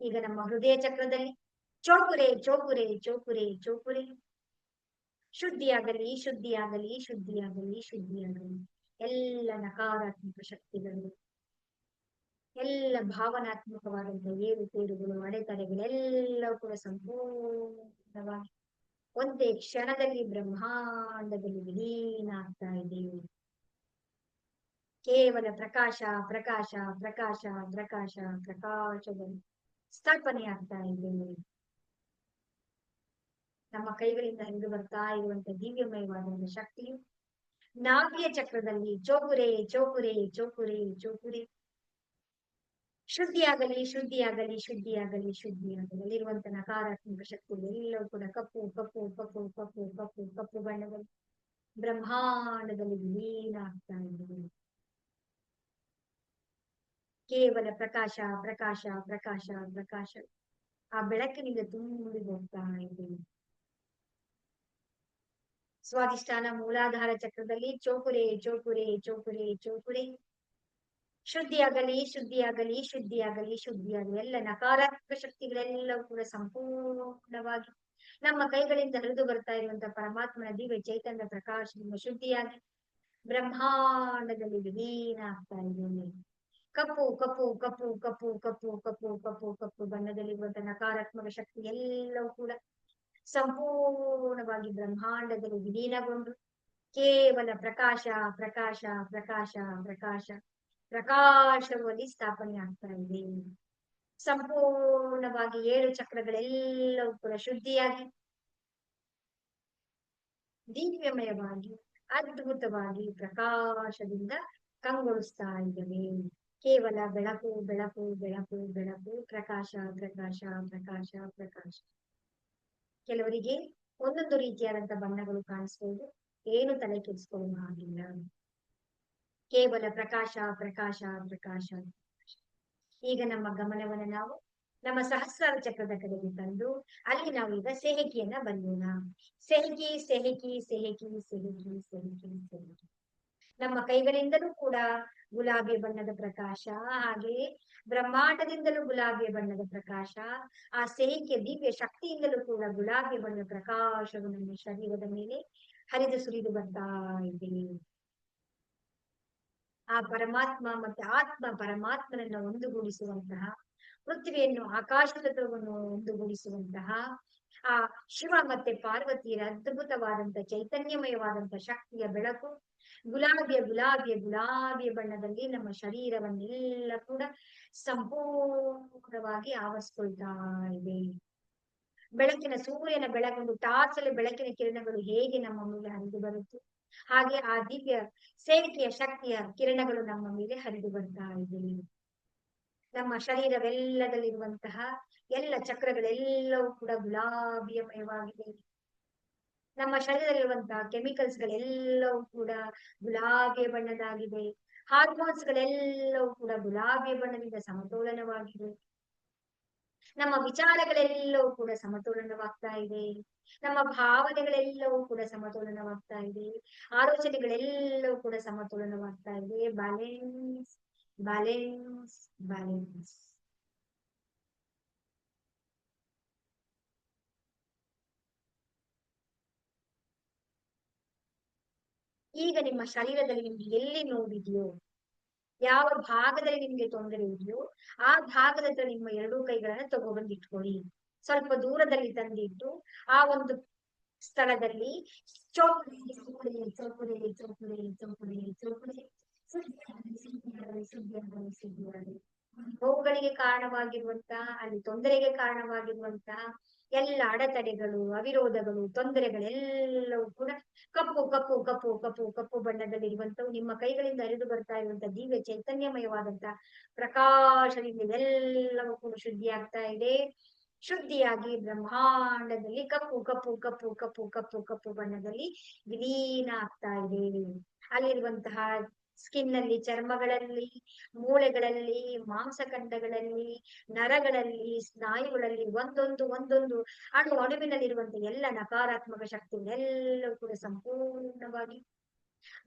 S1: ಈಗ ನಮ್ಮ ಹೃದಯ ಚಕ್ರದಲ್ಲಿ ಚೋಕುರೆ ಚೋಕುರೆ ಚೋಕುರೆ ಚೋಕುರೆ. ಶುದ್ಧಿಯಾಗಲಿ ಶುದ್ಧಿಯಾಗಲಿ ಶುದ್ಧಿಯಾಗಲಿ ಶುದ್ಧಿಯಾಗಲಿ. ಎಲ್ಲ ನಕಾರಾತ್ಮಕ ಶಕ್ತಿಗಳು, ಎಲ್ಲ ಭಾವನಾತ್ಮಕವಾದಂತಹ ಏರುಪೇರುಗಳು ಅಡೆತಡೆಗಳೆಲ್ಲವೂ ಕೂಡ ಸಂಪೂರ್ಣವಾಗಿ ಒಂದೇ ಕ್ಷಣದಲ್ಲಿ ಬ್ರಹ್ಮಾಂಡದಲ್ಲಿ ವಿಲೀನ ಆಗ್ತಾ ಇದೆ ಕೇವಲ ಪ್ರಕಾಶ ಪ್ರಕಾಶ ಪ್ರಕಾಶ ಪ್ರಕಾಶ ಪ್ರಕಾಶದಲ್ಲಿ ಸ್ಥಾಪನೆ ಆಗ್ತಾ ಇದೆ ನಮ್ಮ ಕೈಗಳಿಂದ ಹರಿದು ಬರ್ತಾ ಇರುವಂತ ಒಂದು ಶಕ್ತಿಯು ನಾಭ್ಯ ಚಕ್ರದಲ್ಲಿ ಚೋಕುರೆ ಚೋಕುರೆ ಚೋಕುರೆ ಚೋಕುರೆ ಶುದ್ಧಿಯಾಗಲಿ ಶುದ್ಧಿಯಾಗಲಿ ಶುದ್ಧಿಯಾಗಲಿ ಶುದ್ಧಿಯಾಗಲಿ. ಅಲ್ಲಿರುವಂತ ನಕಾರಾತ್ಮಕ ಶಕ್ತಿಗಳು ಎಲ್ಲವೂ ಕೂಡ ಕಪ್ಪು ಕಪ್ಪು ಕಪ್ಪು ಕಪ್ಪು ಕಪ್ಪು ಕಪ್ಪು ಬಣ್ಣದಲ್ಲಿ ಬ್ರಹ್ಮಾಂಡದಲ್ಲಿ ವಿಲೀನ ಆಗ್ತಾ ಇದೆ ಕೇವಲ ಪ್ರಕಾಶ ಪ್ರಕಾಶ ಪ್ರಕಾಶ ಪ್ರಕಾಶ. ಆ ಬೆಳಕಿನಿಂದ ತುಂಬಿ ಹೋಗ್ತಾ ಇದೆ. ಸ್ವಾಧಿಷ್ಠಾನ ಮೂಲಾಧಾರ ಚಕ್ರದಲ್ಲಿ ಚೋಕುರೆ ಚೋಕುರೆ ಚೋಕುರೆ ಚೋಕುರೆ ಶುದ್ಧಿಯಾಗಲಿ ಶುದ್ಧಿಯಾಗಲಿ ಶುದ್ಧಿಯಾಗಲಿ ಶುದ್ಧಿಯಾಗಲಿ ಎಲ್ಲ ನಕಾರಾತ್ಮಕ ಶಕ್ತಿಗಳೆಲ್ಲವೂ ಕೂಡ ಸಂಪೂರ್ಣವಾಗಿ ನಮ್ಮ ಕೈಗಳಿಂದ ಹರಿದು ಬರ್ತಾ ಇರುವಂತಹ ಪರಮಾತ್ಮನ ದಿವ್ಯ ಚೈತನ್ಯ ಪ್ರಕಾಶದಿಂದ ಶುದ್ಧಿಯಾಗಿ ಬ್ರಹ್ಮಾಂಡದಲ್ಲಿ ವಿಲೀನ ಆಗ್ತಾ ಇದೆ ಕಪ್ಪು ಕಪ್ಪು ಕಪ್ಪು ಕಪ್ಪು ಕಪ್ಪು ಕಪ್ಪು ಕಪ್ಪು ಕಪ್ಪು ಬಣ್ಣದಲ್ಲಿರುವಂತಹ ನಕಾರಾತ್ಮಕ ಶಕ್ತಿ ಎಲ್ಲವೂ ಕೂಡ ಸಂಪೂರ್ಣವಾಗಿ ಬ್ರಹ್ಮಾಂಡದಲ್ಲಿ ವಿಲೀನಗೊಂಡು ಕೇವಲ ಪ್ರಕಾಶ ಪ್ರಕಾಶ ಪ್ರಕಾಶ ಪ್ರಕಾಶ ಪ್ರಕಾಶದಲ್ಲಿ ಸ್ಥಾಪನೆ ಆಗ್ತಾ ಇದೆ. ಸಂಪೂರ್ಣವಾಗಿ ಏಳು ಚಕ್ರಗಳೆಲ್ಲವೂ ಕೂಡ ಶುದ್ಧಿಯಾಗಿ, ದಿವ್ಯಮಯವಾಗಿ, ಅದ್ಭುತವಾಗಿ ಪ್ರಕಾಶದಿಂದ ಕಂಗೊಳಿಸ್ತಾ ಇದ್ದಾವೆ. ಕೇವಲ ಬೆಳಕು ಬೆಳಕು ಬೆಳಕು ಬೆಳಕು, ಪ್ರಕಾಶ ಪ್ರಕಾಶ ಪ್ರಕಾಶ ಪ್ರಕಾಶ. ಕೆಲವರಿಗೆ ಒಂದೊಂದು ರೀತಿಯಾದಂತ ಬಣ್ಣಗಳು ಕಾಣಿಸ್ಬೋದು. ಏನು ತಲೆ ಕೆಡಿಸ್ಕೊಳ್ಳುವ ಹಾಗಿಲ್ಲ. ಕೇವಲ ಪ್ರಕಾಶ ಪ್ರಕಾಶ ಪ್ರಕಾಶ. ಈಗ ನಮ್ಮ ಗಮನವನ್ನು ನಾವು ನಮ್ಮ ಸಹಸ್ರಾರ ಚಕ್ರದ ಕಡೆಗೆ ತಂದು ಅಲ್ಲಿ ನಾವು ಈಗ ಸೆಹಕಿಯನ್ನ ಬರೆಯೋಣ. ಸೆಹಕಿ ಸೆಹಕಿ ಸೆಹಕಿ ಸೆಹಕಿ ಸೆಹಕಿ ಸೆಹಕಿ ನಮ್ಮ ಕೈಗಳಿಂದಲೂ ಕೂಡ ಗುಲಾಬಿ ಬಣ್ಣದ ಪ್ರಕಾಶ, ಹಾಗೆ ಬ್ರಹ್ಮಾಂಡದಿಂದಲೂ ಗುಲಾಬಿ ಬಣ್ಣದ ಪ್ರಕಾಶ, ಆ ಸೆಹಿಕೆಯ ದಿವ್ಯ ಶಕ್ತಿಯಿಂದಲೂ ಕೂಡ ಗುಲಾಬಿ ಬಣ್ಣದ ಪ್ರಕಾಶವು ನಮ್ಮ ಶರೀರದ ಮೇಲೆ ಹರಿದು ಸುರಿದು ಬರ್ತಾ ಇದೆ. ಆ ಪರಮಾತ್ಮ ಮತ್ತೆ ಆತ್ಮ ಪರಮಾತ್ಮನನ್ನ ಒಂದುಗೂಡಿಸುವಂತಹ, ಪೃಥ್ವಿಯನ್ನು ಆಕಾಶ ತತ್ವವನ್ನು ಒಂದುಗೂಡಿಸುವಂತಹ, ಆ ಶಿವ ಮತ್ತೆ ಪಾರ್ವತಿಯರ ಅದ್ಭುತವಾದಂತ ಚೈತನ್ಯಮಯವಾದಂತ ಶಕ್ತಿಯ ಬೆಳಕು, ಗುಲಾಬಿಯ ಗುಲಾಬಿಯ ಗುಲಾಬಿಯ ಬಣ್ಣದಲ್ಲಿ ನಮ್ಮ ಶರೀರವನ್ನೆಲ್ಲ ಕೂಡ ಸಂಪೂರ್ಣವಾಗಿ ಆವರಿಸ್ಕೊಳ್ತಾ ಇದೆ. ಬೆಳಕಿನ ಸೂರ್ಯನ ಬೆಳಕೊಂಡು ಟಾರ್ಚಲ್ಲಿ ಬೆಳಕಿನ ಕಿರಣಗಳು ಹೇಗೆ ನಮ್ಮ ಮೇಲೆ ಹರಿದು ಬರುತ್ತೆ? ಹಾಗೆ ಆ ದಿವ್ಯ ಸೇವಿಕೆಯ ಶಕ್ತಿಯ ಕಿರಣಗಳು ನಮ್ಮ ಮೇಲೆ ಹರಿದು ಬರ್ತಾ ಇದೆ. ನಮ್ಮ ಶರೀರವೆಲ್ಲದಲ್ಲಿರುವಂತಹ ಎಲ್ಲ ಚಕ್ರಗಳೆಲ್ಲವೂ ಕೂಡ ಗುಲಾಬಿಯಮಯವಾಗಿದೆ ನಮ್ಮ ಶರೀರದಲ್ಲಿರುವಂತಹ ಕೆಮಿಕಲ್ಸ್ ಗಳೆಲ್ಲವೂ ಕೂಡ ಗುಲಾಬಿಯ ಬಣ್ಣದಾಗಿದೆ. ಹಾರ್ಮೋನ್ಸ್ ಗಳೆಲ್ಲವೂ ಕೂಡ ಗುಲಾಬಿಯ ಬಣ್ಣದಿಂದ ಸಮತೋಲನವಾಗಿದೆ. ನಮ್ಮ ವಿಚಾರಗಳೆಲ್ಲವೂ ಕೂಡ ಸಮತೋಲನವಾಗ್ತಾ ಇದೆ. ನಮ್ಮ ಭಾವನೆಗಳೆಲ್ಲವೂ ಕೂಡ ಸಮತೋಲನವಾಗ್ತಾ ಇದೆ. ಆಲೋಚನೆಗಳೆಲ್ಲವೂ ಕೂಡ ಸಮತೋಲನವಾಗ್ತಾ ಇದೆ. ಬ್ಯಾಲೆನ್ಸ್ ಬ್ಯಾಲೆನ್ಸ್ ಬ್ಯಾಲೆನ್ಸ್ ಈಗ ನಿಮ್ಮ ಶರೀರದಲ್ಲಿ ನಿಮ್ಗೆ ಎಲ್ಲಿ ನೋವಿದೆಯೋ ಯಾವ ಭಾಗದಲ್ಲಿ ನಿಮ್ಗೆ ತೊಂದರೆ ಇದೆಯೋ ಆ ಭಾಗದ ಹತ್ರ ನಿಮ್ಮ ಎರಡೂ ಕೈಗಳನ್ನ ತಗೊಬಂದು ಇಟ್ಕೊಳ್ಳಿ ಸ್ವಲ್ಪ ದೂರದಲ್ಲಿ ತಂದಿಟ್ಟು ಆ ಒಂದು ಸ್ಥಳದಲ್ಲಿ ಚೌಕಡಿ ಚೌಕಡಿ ಚೌಕಡಿ ಚೌಕಡಿ ಚೌಕಡಿ ಚೌಕಡಿ ನೋವುಗಳಿಗೆ ಕಾರಣವಾಗಿರುವಂತ ಅಲ್ಲಿ ತೊಂದರೆಗೆ ಕಾರಣವಾಗಿರುವಂತ ಎಲ್ಲ ಅಡೆತಡೆಗಳು, ಅವಿರೋಧಗಳು ತೊಂದರೆಗಳೆಲ್ಲವೂ ಕೂಡ ಕಪ್ಪು ಕಪ್ಪು ಕಪ್ಪು ಕಪ್ಪು ಕಪ್ಪು ಬಣ್ಣದಲ್ಲಿರುವಂತವು ನಿಮ್ಮ ಕೈಗಳಿಂದ ಹರಿದು ಬರ್ತಾ ಇರುವಂತಹ ದಿವ್ಯ ಚೈತನ್ಯಮಯವಾದಂತ ಪ್ರಕಾಶದಿಂದ ಎಲ್ಲವೂ ಕೂಡ ಶುದ್ಧಿ ಆಗ್ತಾ ಇದೆ. ಶುದ್ಧಿಯಾಗಿ ಬ್ರಹ್ಮಾಂಡದಲ್ಲಿ ಕಪ್ಪು ಕಪ್ಪು ಕಪ್ಪು ಕಪ್ಪು ಕಪ್ಪು ಕಪ್ಪು ಬಣ್ಣದಲ್ಲಿ ವಿಲೀನ ಆಗ್ತಾ ಇದೆ. ಅಲ್ಲಿರುವಂತಹ ಸ್ಕಿನ್ ಅಲ್ಲಿ ಚರ್ಮಗಳಲ್ಲಿ, ಮೂಳೆಗಳಲ್ಲಿ, ಮಾಂಸಖಂಡಗಳಲ್ಲಿ, ನರಗಳಲ್ಲಿ, ಸ್ನಾಯುಗಳಲ್ಲಿ ಒಂದೊಂದು ಒಂದೊಂದು ಅಣು ಅಣುವಿನಲ್ಲಿರುವಂತಹ ಎಲ್ಲ ನಕಾರಾತ್ಮಕ ಶಕ್ತಿಗಳೆಲ್ಲವೂ ಕೂಡ ಸಂಪೂರ್ಣವಾಗಿ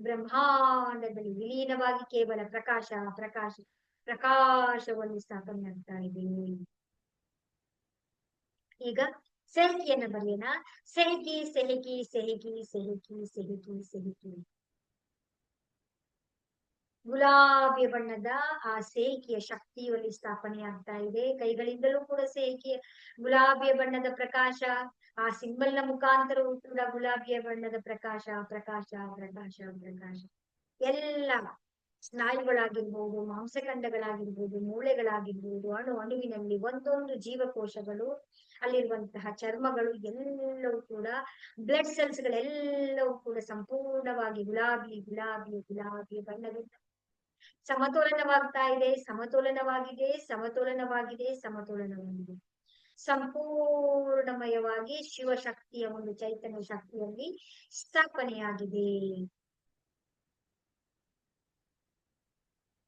S1: ಬ್ರಹ್ಮಾಂಡದಲ್ಲಿ ವಿಲೀನವಾಗಿ ಕೇವಲ ಪ್ರಕಾಶ ಪ್ರಕಾಶ, ಪ್ರಕಾಶವನ್ನು ಸ್ಥಾಪನೆ ಆಗ್ತಾ ಇದೆ. ಈಗ ಸೆಹಕಿಯನ್ನ ಬರೆಯೋಣ. ಸೆಹಕಿ ಸೆಹಕಿ ಸೆಹಕಿ ಸೆಹಕಿ ಸೆಹಕಿ ಸೆಹಕಿ ಗುಲಾಬಿ ಬಣ್ಣದ ಆ ಸೇಕಿಯ ಶಕ್ತಿಯಲ್ಲಿ ಸ್ಥಾಪನೆ ಆಗ್ತಾ ಇದೆ. ಕೈಗಳಿಂದಲೂ ಕೂಡ ಸೇಕಿಯ ಗುಲಾಬಿಯ ಬಣ್ಣದ ಪ್ರಕಾಶ, ಆ ಸಿಂಬಲ್ನ ಮುಖಾಂತರವೂ ಕೂಡ ಗುಲಾಬಿಯ ಬಣ್ಣದ ಪ್ರಕಾಶ ಪ್ರಕಾಶ ಪ್ರಕಾಶ ಪ್ರಕಾಶ. ಎಲ್ಲ ಸ್ನಾಯುಗಳಾಗಿರ್ಬೋದು, ಮಾಂಸಖಂಡಗಳಾಗಿರ್ಬೋದು, ಮೂಳೆಗಳಾಗಿರ್ಬೋದು, ಅಣು ಅಣುವಿನಲ್ಲಿ ಒಂದೊಂದು ಜೀವಕೋಶಗಳು ಅಲ್ಲಿರುವಂತಹ ಚರ್ಮಗಳು ಎಲ್ಲವೂ ಕೂಡ ಬ್ಲಡ್ ಸೆಲ್ಸ್ ಗಳೆಲ್ಲವೂ ಕೂಡ ಸಂಪೂರ್ಣವಾಗಿ ಗುಲಾಬಿ ಗುಲಾಬಿ ಗುಲಾಬಿ ಬಣ್ಣದಿಂದ ಸಮತೋಲನವಾಗ್ತಾ ಇದೆ ಸಮತೋಲನವಾಗಿದೆ ಸಮತೋಲನವಾಗಿದೆ ಸಮತೋಲನವಾಗಿದೆ. ಸಂಪೂರ್ಣಮಯವಾಗಿ ಶಿವಶಕ್ತಿಯ ಒಂದು ಚೈತನ್ಯ ಶಕ್ತಿಯಲ್ಲಿ ಸ್ಥಾಪನೆಯಾಗಿದೆ.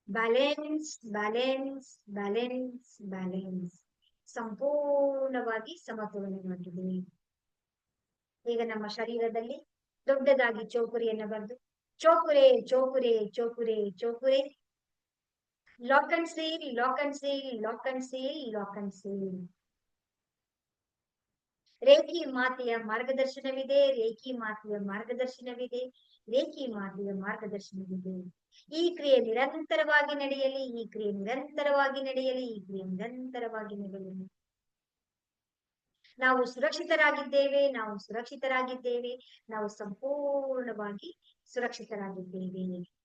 S1: Balance balance balance balance. ಸಂಪೂರ್ಣವಾಗಿ ಸಮತೋಲನವಾಗಿದೆ. ಈಗ ನಮ್ಮ ಶರೀರದಲ್ಲಿ ದೊಡ್ಡದಾಗಿ ಚೌಕರಿಯನ್ನು ಬರೆದು ಚೋಕುರೆ ಚೋಕುರೆ ಚೋಕುರೆ ಚೋಕುರೆ. Lock and seal lock and seal lock and seal lock Reiki ಮಾತೆಯ ಮಾರ್ಗದರ್ಶನವಿದೆ, ರೇಖಿ ಮಾತೆಯ ಮಾರ್ಗದರ್ಶನವಿದೆ, ರೇಖಿ ಮಾತೆಯ ಮಾರ್ಗದರ್ಶನವಿದೆ. ಈ ಕ್ರಿಯೆ ನಿರಂತರವಾಗಿ ನಡೆಯಲಿ, ಈ ಕ್ರಿಯೆ ನಿರಂತರವಾಗಿ ನಡೆಯಲಿ, ಈ ಕ್ರಿಯೆ ನಿರಂತರವಾಗಿ ನಡೆಯಲಿ. ನಾವು ಸುರಕ್ಷಿತರಾಗಿದ್ದೇವೆ ನಾವು ಸುರಕ್ಷಿತರಾಗಿದ್ದೇವೆ, ನಾವು ಸಂಪೂರ್ಣವಾಗಿ ಸುರಕ್ಷಿತರಾಗಿದ್ದೇವೆ.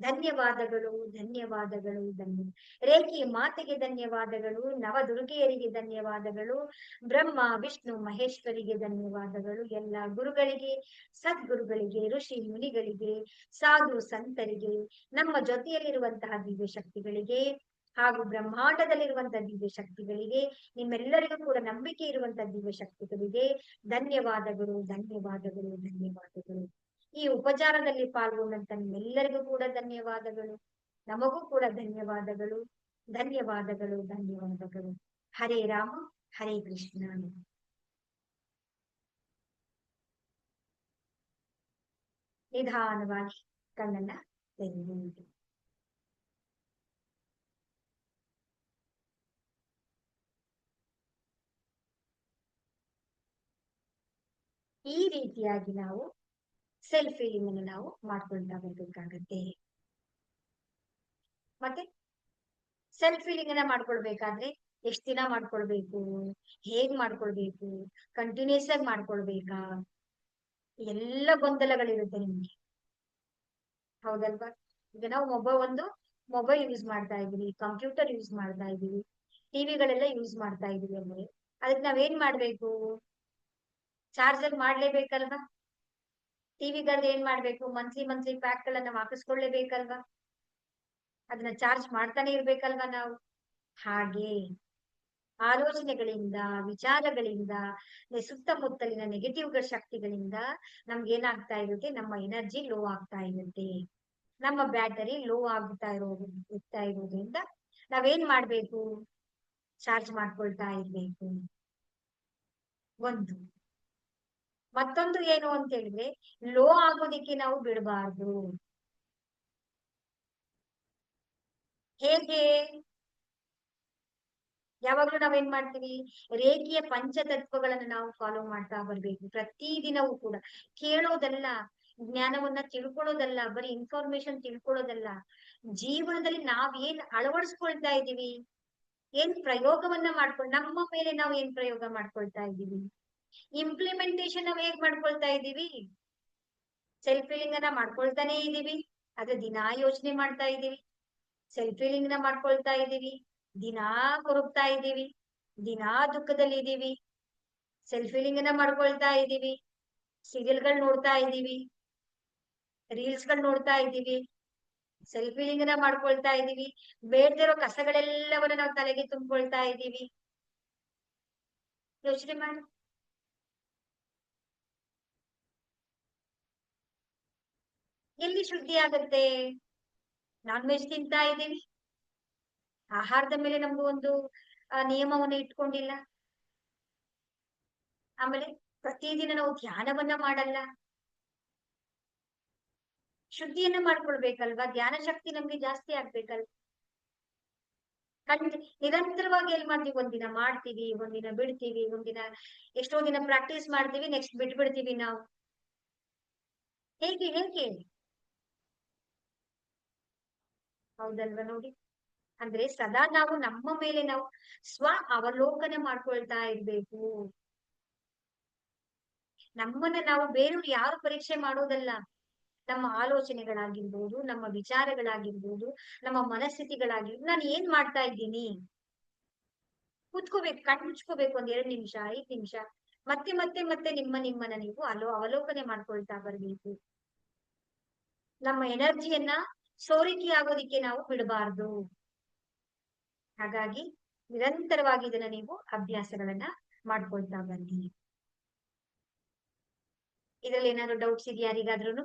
S1: ಧನ್ಯವಾದಗಳು ಧನ್ಯವಾದಗಳು, ಧನ್ಯ, ರೇಖಿ ಮಾತೆಗೆ ಧನ್ಯವಾದಗಳು, ನವದುರ್ಗೆಯರಿಗೆ ಧನ್ಯವಾದಗಳು, ಬ್ರಹ್ಮ, ವಿಷ್ಣು, ಮಹೇಶ್ವರಿಗೆ ಧನ್ಯವಾದಗಳು, ಎಲ್ಲ ಗುರುಗಳಿಗೆ, ಸದ್ಗುರುಗಳಿಗೆ, ಋಷಿ ಮುನಿಗಳಿಗೆ, ಸಾಧು ಸಂತರಿಗೆ, ನಮ್ಮ ಜೊತೆಯಲ್ಲಿರುವಂತಹ ದಿವ್ಯ ಶಕ್ತಿಗಳಿಗೆ ಹಾಗೂ ಬ್ರಹ್ಮಾಂಡದಲ್ಲಿರುವಂತಹ ದಿವ್ಯ ಶಕ್ತಿಗಳಿಗೆ, ನಿಮ್ಮೆಲ್ಲರಿಗೂ ಕೂಡ ನಂಬಿಕೆ ಇರುವಂತಹ ದಿವ್ಯ ಶಕ್ತಿಗಳಿಗೆ ಧನ್ಯವಾದಗಳು ಧನ್ಯವಾದಗಳು ಧನ್ಯವಾದಗಳು. ಈ ಉಪಚಾರದಲ್ಲಿ ಪಾಲ್ಗೊಂಡಂತ ನಿಮ್ಮೆಲ್ಲರಿಗೂ ಕೂಡ ಧನ್ಯವಾದಗಳು. ನಮಗೂ ಕೂಡ ಧನ್ಯವಾದಗಳು. ಧನ್ಯವಾದಗಳು ಧನ್ಯವಾದಗಳು. ಹರೇ ರಾಮ, ಹರೇ ಕೃಷ್ಣ. ನಿಧಾನವಾಗಿ ಕಣ್ಣನ್ನ ತೆಗೆದು ಈ ರೀತಿಯಾಗಿ ನಾವು ಸೆಲ್ಫ್ ಫೀಲಿಂಗ್ ಅನ್ನು ನಾವು ಮಾಡ್ಕೊಳ್ತಾ ಬರ್ಬೇಕಾಗತ್ತೆ ಮತ್ತೆ ಸೆಲ್ಫ್ ಫೀಲಿಂಗ್ ಅನ್ನ ಮಾಡ್ಕೊಳ್ಬೇಕಾದ್ರೆ ಎಷ್ಟ್ ದಿನ ಮಾಡ್ಕೊಳ್ಬೇಕು, ಹೇಗ್ ಮಾಡ್ಕೊಳ್ಬೇಕು ಕಂಟಿನ್ಯೂಸ್ ಆಗಿ ಮಾಡ್ಕೊಳ್ಬೇಕಾ? ಎಲ್ಲ ಗೊಂದಲಗಳಿರುತ್ತೆ ನಿಮ್ಗೆ. ಹೌದಲ್ವಾ? ಈಗ ನಾವು ಮೊಬೈಲ್ ಒಂದು ಮೊಬೈಲ್ ಯೂಸ್ ಮಾಡ್ತಾ ಇದೀವಿ ಕಂಪ್ಯೂಟರ್ ಯೂಸ್ ಮಾಡ್ತಾ ಇದೀವಿ ಟಿವಿಗಳೆಲ್ಲ ಯೂಸ್ ಮಾಡ್ತಾ ಇದೀವಿ ಅಂದ್ರೆ ಅದಕ್ಕೆ ನಾವೇನ್ ಮಾಡ್ಬೇಕು? ಚಾರ್ಜರ್ ಮಾಡ್ಲೇಬೇಕಲ್ವಾ? ಟಿವಿಗಲ್ಲಿ ಏನ್ ಮಾಡ್ಬೇಕು? ಮಂತ್ಲಿ ಮಂತ್ಲಿ ಪ್ಯಾಕ್ ಗಳನ್ನ ಹಾಕಿಸ್ಕೊಳ್ಳೇಬೇಕಲ್ವಾ ಅದನ್ನ ಚಾರ್ಜ್ ಮಾಡ್ತಾನೆ ಇರ್ಬೇಕಲ್ವಾ ನಾವು? ಹಾಗೆ. ಆಲೋಚನೆಗಳಿಂದ, ವಿಚಾರಗಳಿಂದ ಸುತ್ತಮುತ್ತಲಿನ ನೆಗೆಟಿವ್ ಶಕ್ತಿಗಳಿಂದ ನಮ್ಗೆ ಏನಾಗ್ತಾ ಇರುತ್ತೆ? ನಮ್ಮ ಎನರ್ಜಿ ಲೋ ಆಗ್ತಾ ಇರುತ್ತೆ. ನಮ್ಮ ಬ್ಯಾಟರಿ ಲೋ ಆಗ್ತಾ ಇರೋದು, ಇರ್ತಾ ಇರೋದ್ರಿಂದ ನಾವೇನ್ ಮಾಡ್ಬೇಕು? ಚಾರ್ಜ್ ಮಾಡ್ಕೊಳ್ತಾ ಇರ್ಬೇಕು. ಒಂದು. ಮತ್ತೊಂದು ಏನು ಅಂತ ಹೇಳಿದ್ರೆ, ಲೋ ಆಗೋದಿಕ್ಕೆ ನಾವು ಬಿಡಬಾರ್ದು. ಹೇಗೆ? ಯಾವಾಗ್ಲೂ ನಾವೇನ್ ಮಾಡ್ತೀವಿ? ರೇಖಿಯ ಪಂಚತತ್ವಗಳನ್ನ ನಾವು ಫಾಲೋ ಮಾಡ್ತಾ ಬರ್ಬೇಕು. ಪ್ರತಿ ದಿನವೂ ಕೂಡ. ಕೇಳೋದಲ್ಲ, ಜ್ಞಾನವನ್ನ ತಿಳ್ಕೊಳ್ಳೋದಲ್ಲ, ಬರೀ ಇನ್ಫಾರ್ಮೇಶನ್ ತಿಳ್ಕೊಳ್ಳೋದಲ್ಲ. ಜೀವನದಲ್ಲಿ ನಾವ್ ಏನ್ ಅಳವಡಿಸ್ಕೊಳ್ತಾ ಇದೀವಿ ಏನ್ ಪ್ರಯೋಗವನ್ನ ಮಾಡ್ಕೊಂಡು ನಮ್ಮ ಮೇಲೆ ನಾವು ಏನ್ ಪ್ರಯೋಗ ಮಾಡ್ಕೊಳ್ತಾ ಇದೀವಿ ಇಂಪ್ಲಿಮೆಂಟೇಶನ್ ನಾವ್ ಹೇಗ್ ಮಾಡ್ಕೊಳ್ತಾ ಇದೀವಿ ಸೆಲ್ಫ್ ಫೀಲಿಂಗ್ ಅನ್ನ ಮಾಡ್ಕೊಳ್ತಾನೆ ಇದೀವಿ ಅದ್ರ ದಿನಾ ಯೋಚನೆ ಮಾಡ್ತಾ ಇದೀವಿ ಸೆಲ್ಫ್ ಫೀಲಿಂಗ್ನ ಮಾಡ್ಕೊಳ್ತಾ ಇದೀವಿ ದಿನಾ ಕೊರಗ್ತಾ ಇದೀವಿ ದಿನಾ ದುಃಖದಲ್ಲಿ ಇದೀವಿ ಸೆಲ್ಫ್ ಫೀಲಿಂಗ್ ಅನ್ನ ಮಾಡ್ಕೊಳ್ತಾ ಇದೀವಿ ಸೀರಿಯಲ್ಗಳು ನೋಡ್ತಾ ಇದೀವಿ ರೀಲ್ಸ್ಗಳು ನೋಡ್ತಾ ಇದೀವಿ ಸೆಲ್ಫ್ ಫೀಲಿಂಗ್ನ ಮಾಡ್ಕೊಳ್ತಾ ಇದೀವಿ ಬೇಡದಿರೋ ಕಸಗಳೆಲ್ಲವನ್ನ ನಾವು ತಲೆಗೆ ತುಂಬಿಕೊಳ್ತಾ ಇದೀವಿ ಯೋಚನೆ ಮಾಡಿ. ಎಲ್ಲಿ ಶುದ್ಧಿ ಆಗತ್ತೆ? ನಾನ್ ವೆಜ್ ತಿಂತಾ ಇದೀವಿ ಆಹಾರದ ಮೇಲೆ ನಮ್ಗೆ ಒಂದು ನಿಯಮವನ್ನು ಇಟ್ಕೊಂಡಿಲ್ಲ. ಆಮೇಲೆ ಪ್ರತಿದಿನ ನಾವು ಧ್ಯಾನವನ್ನ ಮಾಡಲ್ಲ. ಶುದ್ಧಿಯನ್ನ ಮಾಡ್ಕೊಳ್ಬೇಕಲ್ವಾ? ಧ್ಯಾನ ಶಕ್ತಿ ನಮ್ಗೆ ಜಾಸ್ತಿ ಆಗ್ಬೇಕಲ್ವಾ? ಖಂಡಿತ ನಿರಂತರವಾಗಿ ಎಲ್ ಮಾಡ್ತೀವಿ? ಒಂದಿನ ಮಾಡ್ತೀವಿ, ಒಂದಿನ ಬಿಡ್ತೀವಿ, ಒಂದಿನ ಎಷ್ಟೋ ದಿನ ಪ್ರಾಕ್ಟೀಸ್ ಮಾಡ್ತೀವಿ ನೆಕ್ಸ್ಟ್ ಬಿಟ್ಬಿಡ್ತೀವಿ ನಾವು. ಹೇಗೆ ಹೇಗೆ? ಹೌದಲ್ವಾ ನೋಡಿ? ಅಂದ್ರೆ ಸದಾ ನಾವು ನಮ್ಮ ಮೇಲೆ ನಾವು ಸ್ವ ಅವಲೋಕನ ಮಾಡ್ಕೊಳ್ತಾ ಇರ್ಬೇಕು. ನಮ್ಮನ್ನ ನಾವು ಬೇರೆಯವ್ರು ಯಾರು ಪರೀಕ್ಷೆ ಮಾಡೋದಲ್ಲ? ನಮ್ಮ ಆಲೋಚನೆಗಳಾಗಿರ್ಬೋದು, ನಮ್ಮ ವಿಚಾರಗಳಾಗಿರ್ಬೋದು, ನಮ್ಮ ಮನಸ್ಥಿತಿಗಳಾಗಿರ್ಬೋದು. ನಾನು ಏನ್ ಮಾಡ್ತಾ ಇದ್ದೀನಿ? ಕುತ್ಕೋಬೇಕು ಕಣ್ ಮುಚ್ಕೋಬೇಕು ಒಂದ್ ಎರಡು ನಿಮಿಷ, ಐದ್ ನಿಮಿಷ. ಮತ್ತೆ ಮತ್ತೆ ಮತ್ತೆ ನಿಮ್ಮ, ನಿಮ್ಮನ್ನ ನೀವು ಅಲೋ, ಅವಲೋಕನೆ ಮಾಡ್ಕೊಳ್ತಾ ಬರ್ಬೇಕು. ನಮ್ಮ ಎನರ್ಜಿಯನ್ನ ಸೋರಿಕೆ ಆಗೋದಿಕ್ಕೆ ನಾವು ಬಿಡಬಾರ್ದು. ಹಾಗಾಗಿ ನಿರಂತರವಾಗಿ ಇದನ್ನ ನೀವು ಅಭ್ಯಾಸಗಳನ್ನ ಮಾಡ್ಕೊಳ್ತಾ ಬನ್ನಿ. ಇದ್ರಲ್ಲಿ ಏನಾದ್ರು ಡೌಟ್ಸ್ ಇದೆಯಾ? ಯಾರಿಗಾದ್ರೂ